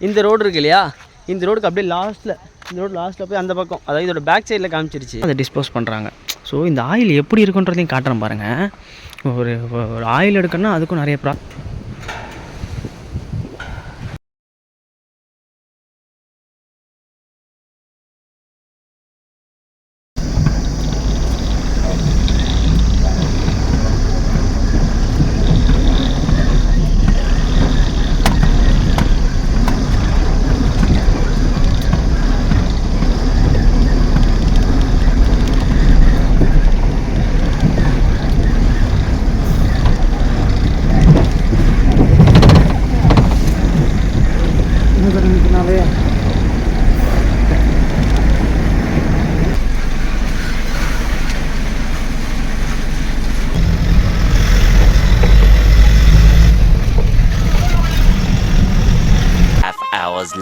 இந்த ரோடு இருக்கு இல்லையா? இந்த ரோடுக்கு அப்படியே லாஸ்ட்டில் இந்த ரோடு லாஸ்ட்டில் போய் அந்த பக்கம் அதாவது இதோட பேக் சைடில் காமிச்சிருச்சு. அதை டிஸ்போஸ் பண்ணுறாங்க ஸோ இந்த ஆயில் எப்படி இருக்குன்றதையும் காட்டுறேன் பாருங்கள் ஒரு ஒரு ஆயில் எடுக்கணும்னா அதுக்கும் நிறைய ப்ரா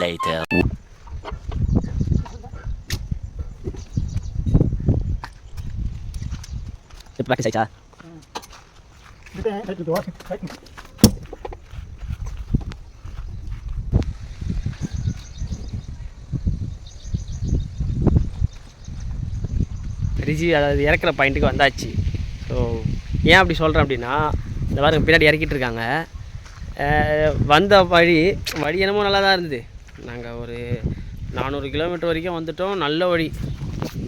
later. ப்ராக்டிஸ் ஆயிடுச்சா ரிஜி அதாவது இறக்குற பாயிண்ட்டுக்கு வந்தாச்சு. ஸோ ஏன் அப்படி சொல்கிறேன் அப்படின்னா இந்த பாருங்க பின்னாடி இறக்கிட்டு இருக்காங்க. வந்த வழி வழி என்னமோ நல்லா தான் இருந்தது. நாங்கள் ஒரு நானூறு கிலோமீட்டர் வரைக்கும் வந்துட்டோம். நல்ல வழி.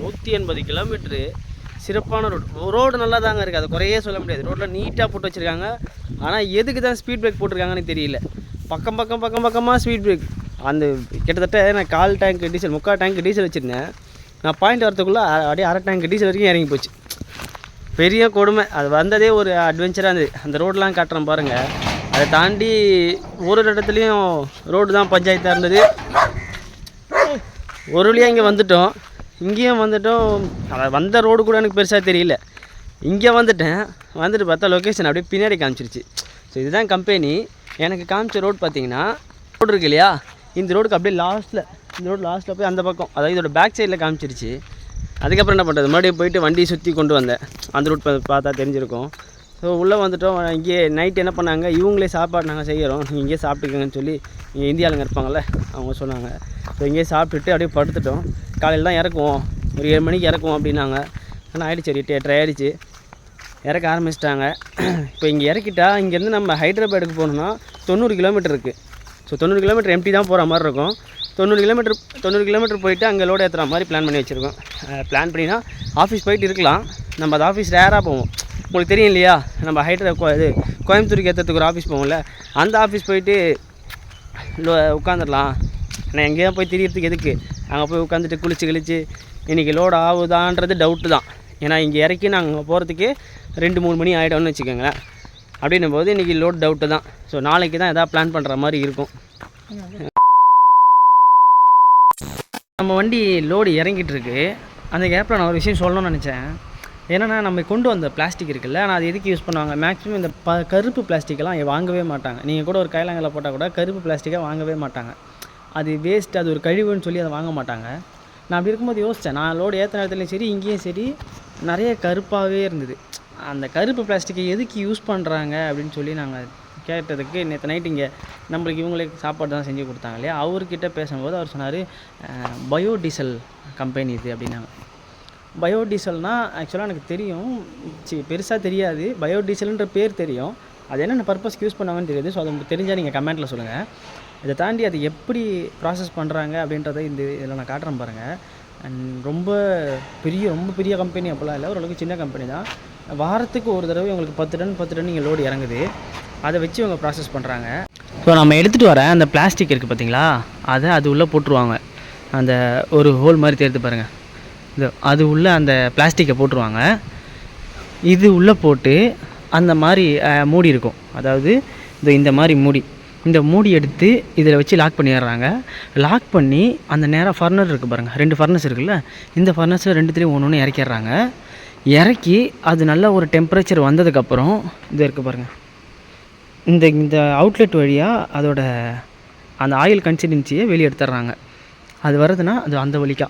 நூற்றி எண்பது கிலோமீட்ரு சிறப்பான ரோடு ரோடு நல்லா தாங்க இருக்குது அதை குறையே சொல்ல முடியாது. ரோட்டில் நீட்டாக போட்டு வச்சுருக்காங்க. ஆனால் எதுக்கு தான் ஸ்பீட் பிரேக் போட்டிருக்காங்கன்னு தெரியல. பக்கம் பக்கம் பக்கம் பக்கமாக ஸ்பீட் பிரேக் அந்த கிட்டத்தட்ட நான் கால் டேங்க் டீசல் முக்கால் டேங்க் டீசல் வச்சுருந்தேன். நான் பாயிண்ட் வரத்துக்குள்ளே அப்படியே அரை டேங்க் டீசல் வரைக்கும் இறங்கி போச்சு. பெரிய கொடுமை. அது வந்ததே ஒரு அட்வென்ச்சராக இருந்தது. அந்த ரோடெலாம் காட்டுறேன் பாருங்கள் அதை தாண்டி ஒரு ஒரு இடத்துலையும் ரோடு தான் பஞ்சாயத்தாக இருந்தது. ஒரு வழியாக இங்கே வந்துட்டோம். இங்கேயும் வந்துட்டோம். அதை வந்த ரோடு கூட எனக்கு பெருசாக தெரியல. இங்கே வந்துட்டேன். வந்துட்டு பார்த்தா லொக்கேஷன் அப்படியே பின்னாடி காமிச்சிருச்சு. ஸோ இதுதான் கம்பெனி எனக்கு காமிச்ச ரோடு பார்த்தீங்கன்னா ரோடு இருக்கு இல்லையா? இந்த ரோடுக்கு அப்படியே லாஸ்ட்டில் இந்த ரோடு லாஸ்ட்டில் போய் அந்த பக்கம் அதாவது இதோட பேக் சைடில் காமிச்சிருச்சு. அதுக்கப்புறம் என்ன பண்ணுறது மறுபடியும் போயிட்டு வண்டியை சுற்றி கொண்டு வந்தேன். அந்த ரூட் பார்த்தா தெரிஞ்சிருக்கும். ஸோ உள்ளே வந்துட்டோம். இங்கேயே நைட் என்ன பண்ணாங்க? இவங்களே சாப்பாடு நாங்கள் செய்கிறோம் நீங்கள் இங்கேயே சாப்பிட்டுக்கங்கன்னு சொல்லி இங்கே இந்தியாளுங்க இருப்பாங்கள்ல அவங்க சொன்னாங்க. ஸோ இங்கேயே சாப்பிட்டுட்டு அப்படியே படுத்துட்டோம். காலையில் தான் இறக்குவோம். ஒரு ஏழு மணிக்கு இறக்குவோம் அப்படின்னாங்க. ஆனால் ஆயிடுச்சு ஒரு எட்டு ஆகிடுச்சு இறக்க ஆரம்பிச்சிட்டாங்க. இப்போ இங்கே இறக்கிட்டா இங்கேருந்து நம்ம ஹைதராபாடுக்கு போகணுன்னா தொண்ணூறு கிலோமீட்டர் இருக்குது ஸோ தொண்ணூறு கிலோமீட்டர் எம்டி தான் போகிற மாதிரி இருக்கும். தொண்ணூறு கிலோமீட்டர் தொண்ணூறு கிலோமீட்டர் போயிட்டு அங்கே லோடு ஏற்றுற மாதிரி பிளான் பண்ணி வச்சுருக்கோம். பிளான் பண்ணினா ஆஃபீஸ் போயிட்டு இருக்கலாம். நம்ம அது ஆஃபீஸ் ரேராக போவோம் உங்களுக்கு தெரியும் இல்லையா? நம்ம ஹைட்ரா இது கோயம்புத்தூருக்கு ஏற்றுறதுக்கு ஒரு ஆஃபீஸ் போவோம்ல. அந்த ஆஃபீஸ் போயிட்டு உட்காந்துடலாம் நான் எங்கேயா போய் தெரியறதுக்கு எதுக்கு? அங்கே போய் உட்காந்துட்டு குளிச்சு கிழிச்சு இன்றைக்கி லோடு ஆகுதான்றது டவுட்டு தான். ஏன்னா இங்கே இறக்கி நாங்கள் போகிறதுக்கு ரெண்டு மூணு மணி ஆகிடும்னு வச்சுக்கோங்களேன். அப்படின்னும் போது இன்றைக்கி லோட் டவுட்டு தான். ஸோ நாளைக்கு தான் எதாவது பிளான் பண்ணுற மாதிரி இருக்கும். நம்ம வண்டி லோடு இறங்கிட்டு இருக்கு. அந்த கேப்பில் நான் ஒரு விஷயம் சொல்லணும்னு நினச்சேன். என்னென்னா நம்ம கொண்டு வந்த பிளாஸ்டிக் இருக்குல்ல ஆனால் அது எதுக்கு யூஸ் பண்ணுவாங்க? மேக்ஸிமம் இந்த ப கருப்பு பிளாஸ்டிக்கெல்லாம் வாங்கவே மாட்டாங்க. நீங்கள் கூட ஒரு கைலாங்கல போட்டால் கூட கருப்பு பிளாஸ்டிக்கை வாங்கவே மாட்டாங்க. அது வேஸ்ட் அது ஒரு கழிவுன்னு சொல்லி அதை வாங்க மாட்டாங்க. நான் அப்படி இருக்கும்போது யோசித்தேன் நான் லோடு ஏற்ற நேரத்துலையும் சரி இங்கேயும் சரி நிறைய கருப்பாகவே இருந்தது. அந்த கருப்பு பிளாஸ்டிக்கை எதுக்கு யூஸ் பண்ணுறாங்க அப்படின்னு சொல்லி நாங்கள் கேட்டதுக்கு நேற்று நைட் இங்கே நம்மளுக்கு இவங்களே சாப்பாடு தான் செஞ்சு கொடுத்தாங்க இல்லையா? அவர்கிட்ட பேசும்போது அவர் சொன்னார் பயோடீசல் கம்பெனி இது அப்படின்னாங்க. பயோடீசல்னால் ஆக்சுவலாக எனக்கு தெரியும். சி பெருசாக தெரியாது. பயோடீசல்ன்ற பேர் தெரியும். அது என்னென்ன பர்பஸ்க்கு யூஸ் பண்ணாங்கன்னு தெரியாது. ஸோ அது உங்களுக்கு தெரிஞ்சால் நீங்கள் கமெண்ட்டில் சொல்லுங்கள் இதை தாண்டி அது எப்படி ப்ராசஸ் பண்ணுறாங்க அப்படின்றத இந்த இதில் நான் காட்டுறேன் பாருங்கள் அண்ட் ரொம்ப பெரிய ரொம்ப பெரிய கம்பெனி அப்போலாம் இல்லை. ஓரளவுக்கு சின்ன கம்பெனி தான். வாரத்துக்கு ஒரு தடவை உங்களுக்கு பத்து டன் பத்து டன் நீங்கள் லோடு இறங்குது. அதை வச்சு இவங்க ப்ராசஸ் பண்ணுறாங்க ஸோ நம்ம எடுத்துகிட்டு வர அந்த பிளாஸ்டிக் இருக்குது பார்த்தீங்களா அதை அது உள்ளே போட்டுருவாங்க. அந்த ஒரு ஹோல் மாதிரி தெரியுது பாருங்கள் இது அது உள்ளே அந்த பிளாஸ்டிக்கை போட்டுருவாங்க. இது உள்ளே போட்டு அந்த மாதிரி மூடி இருக்கும். அதாவது இது இந்த மாதிரி மூடி. இந்த மூடி எடுத்து இதில் வச்சு லாக் பண்ணிடுறாங்க. லாக் பண்ணி அந்த நேராக ஃபர்னர் இருக்குது பாருங்கள் ரெண்டு ஃபர்னஸ் இருக்குல்ல? இந்த ஃபர்னஸில் ரெண்டுத்துலேயும் ஒன்று ஒன்று இறக்கிடுறாங்க. இறக்கி அது நல்ல ஒரு டெம்பரேச்சர் வந்ததுக்கப்புறம் இது இருக்குது பாருங்கள் இந்த இந்த அவுட்லெட் வழியாக அதோட அந்த ஆயில் கன்சிடென்சியை வெளியே எடுத்துடுறாங்க. அது வருதுன்னா அது அந்த வழிக்கா.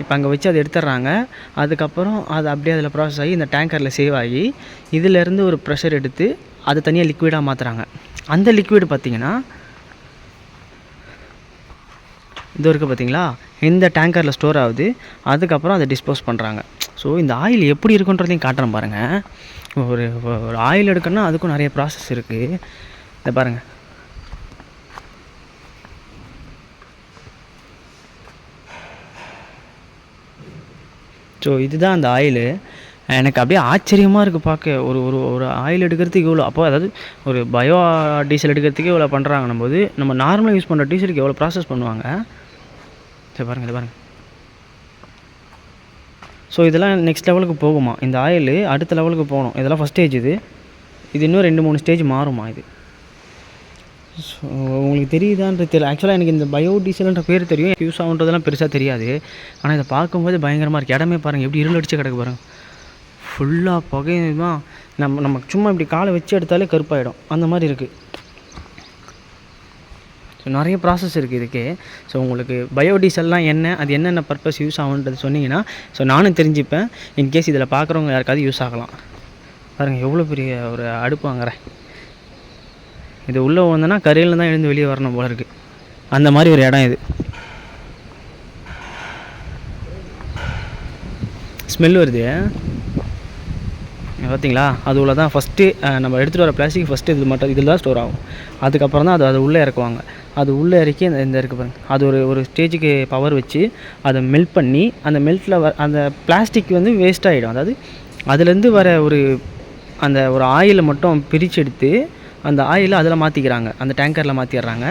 இப்போ அங்கே வச்சு அதை எடுத்துடுறாங்க அதுக்கப்புறம் அது அப்படியே அதில் ப்ராசஸ் ஆகி இந்த டேங்கரில் சேவ் ஆகி இதிலேருந்து ஒரு ப்ரெஷர் எடுத்து அதை தனியாக லிக்விடாக மாற்றுறாங்க அந்த லிக்விடு பார்த்திங்கன்னா இது இருக்குது பார்த்தீங்களா இந்த டேங்கரில் ஸ்டோர் ஆகுது. அதுக்கப்புறம் அதை டிஸ்போஸ் பண்ணுறாங்க ஸோ இந்த ஆயில் எப்படி இருக்குன்றதையும் காட்டுறேன் பாருங்கள் ஒரு ஒரு ஆயில் எடுக்கணும்னா அதுக்கும் நிறைய ப்ராசஸ் இருக்குது இதை பாருங்கள் ஸோ இதுதான் அந்த ஆயிலு. எனக்கு அப்படியே ஆச்சரியமாக இருக்குது பார்க்க. ஒரு ஒரு ஒரு ஆயில் எடுக்கிறதுக்கு இவ்வளோ அப்போ அதாவது ஒரு பயோ டீசல் எடுக்கிறதுக்கு இவ்வளோ பண்ணுறாங்கன்னும் போது நம்ம நார்மலாக யூஸ் பண்ணுற டீசலுக்கு எவ்வளோ ப்ராசஸ் பண்ணுவாங்க? சரி பாருங்கள் இது பாருங்கள் ஸோ இதெல்லாம் நெக்ஸ்ட் லெவலுக்கு போகுமா? இந்த ஆயில் அடுத்த லெவலுக்கு போகணும். இதெல்லாம் ஃபஸ்ட் ஸ்டேஜ் இது. இது இன்னும் ரெண்டு மூணு ஸ்டேஜ் மாறுமா இது? ஸோ உங்களுக்கு தெரியுதான்றது தெரியல. ஆக்சுவலாக எனக்கு இந்த பயோ டீசல்ன்ற பேர் தெரியும். யூஸ் ஆகுன்றதெல்லாம் பெருசாக தெரியாது. ஆனால் இதை பார்க்கும்போது பயங்கரமாக இருக்குது இடமே பாருங்கள் எப்படி இருள் அடிச்சு கிடக்கு பாருங்கள் ஃபுல்லாக புகையுமா நம்ம நம்ம சும்மா இப்படி காலை வச்சு எடுத்தாலே கருப்பாயிடும். அந்த மாதிரி இருக்குது ஸோ நிறைய ப்ராசஸ் இருக்குது இதுக்கு. ஸோ உங்களுக்கு பயோடீசல்லாம் என்ன அது என்னென்ன பர்பஸ் யூஸ் ஆகுன்றது சொன்னீங்கன்னா ஸோ நானும் தெரிஞ்சுப்பேன். இன்கேஸ் இதில் பார்க்குறவங்க யாருக்காவது யூஸ் ஆகலாம். பாருங்கள் எவ்வளோ பெரிய ஒரு அடுப்பு வாங்குறேன். இது உள்ளே வந்தோன்னா கரையில் தான் எழுந்து வெளியே வரணும் போல இருக்குது அந்த மாதிரி ஒரு இடம் இது. ஸ்மெல் வருது. பார்த்தீங்களா அது உள்ள தான் ஃபஸ்ட்டு நம்ம எடுத்துகிட்டு வர பிளாஸ்டிக் ஃபஸ்ட்டு இது மட்டும் இதில் தான் ஸ்டோர் ஆகும். அதுக்கப்புறம் தான் அது அது உள்ளே இறக்குவாங்க. அது உள்ளே இறக்கி இந்த இந்த இருக்கு பாருங்க. அது ஒரு ஒரு ஸ்டேஜுக்கு பவர் வச்சு அதை மெல்ட் பண்ணி அந்த மெல்ட்டில் வ அந்த பிளாஸ்டிக் வந்து வேஸ்ட் ஆகிடும் அதாவது அதுலேருந்து வர ஒரு அந்த ஒரு ஆயிலை மட்டும் பிரித்து எடுத்து அந்த ஆயிலை அதில் மாற்றிக்கிறாங்க அந்த டேங்கரில் மாற்றிடுறாங்க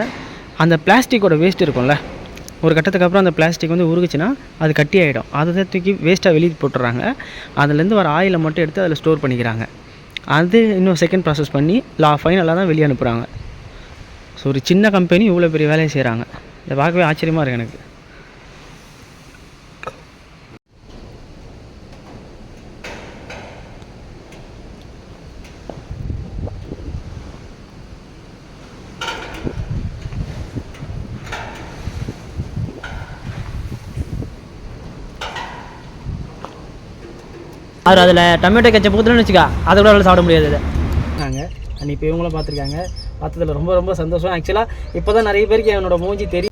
அந்த பிளாஸ்டிக்கோட வேஸ்ட் இருக்கும்ல ஒரு கட்டத்துக்கு அப்புறம் அந்த பிளாஸ்டிக் வந்து உருகுச்சுன்னா அது கட்டி ஆகிடும் அதை தான் தூக்கி வேஸ்ட்டாக வெளியே போட்டுடுறாங்க அதுலேருந்து வர ஆயிலை மட்டும் எடுத்து அதில் ஸ்டோர் பண்ணிக்கிறாங்க. அது இன்னும் செகண்ட் ப்ராசஸ் பண்ணி லா ஃபைனலாக தான் வெளியே அனுப்புகிறாங்க ஸோ ஒரு சின்ன கம்பெனி இவ்வளோ பெரிய வேலையை செய்கிறாங்க இதை பார்க்கவே ஆச்சரியமாக இருக்குது எனக்கு. அவர் அதில் டொமேட்டோ கெச்சப் ஊற்றுலன்னு வச்சுக்கா அதை கூட அவரால் சாப்பிட முடியாது அதை நாங்கள் அன்றைக்கி இப்போ இவங்களும் பார்த்துருக்காங்க. பார்த்ததுல ரொம்ப ரொம்ப சந்தோஷம். ஆக்சுவலாக இப்போ தான் நிறைய பேருக்கு என்னோட மூஞ்சி தெரியும்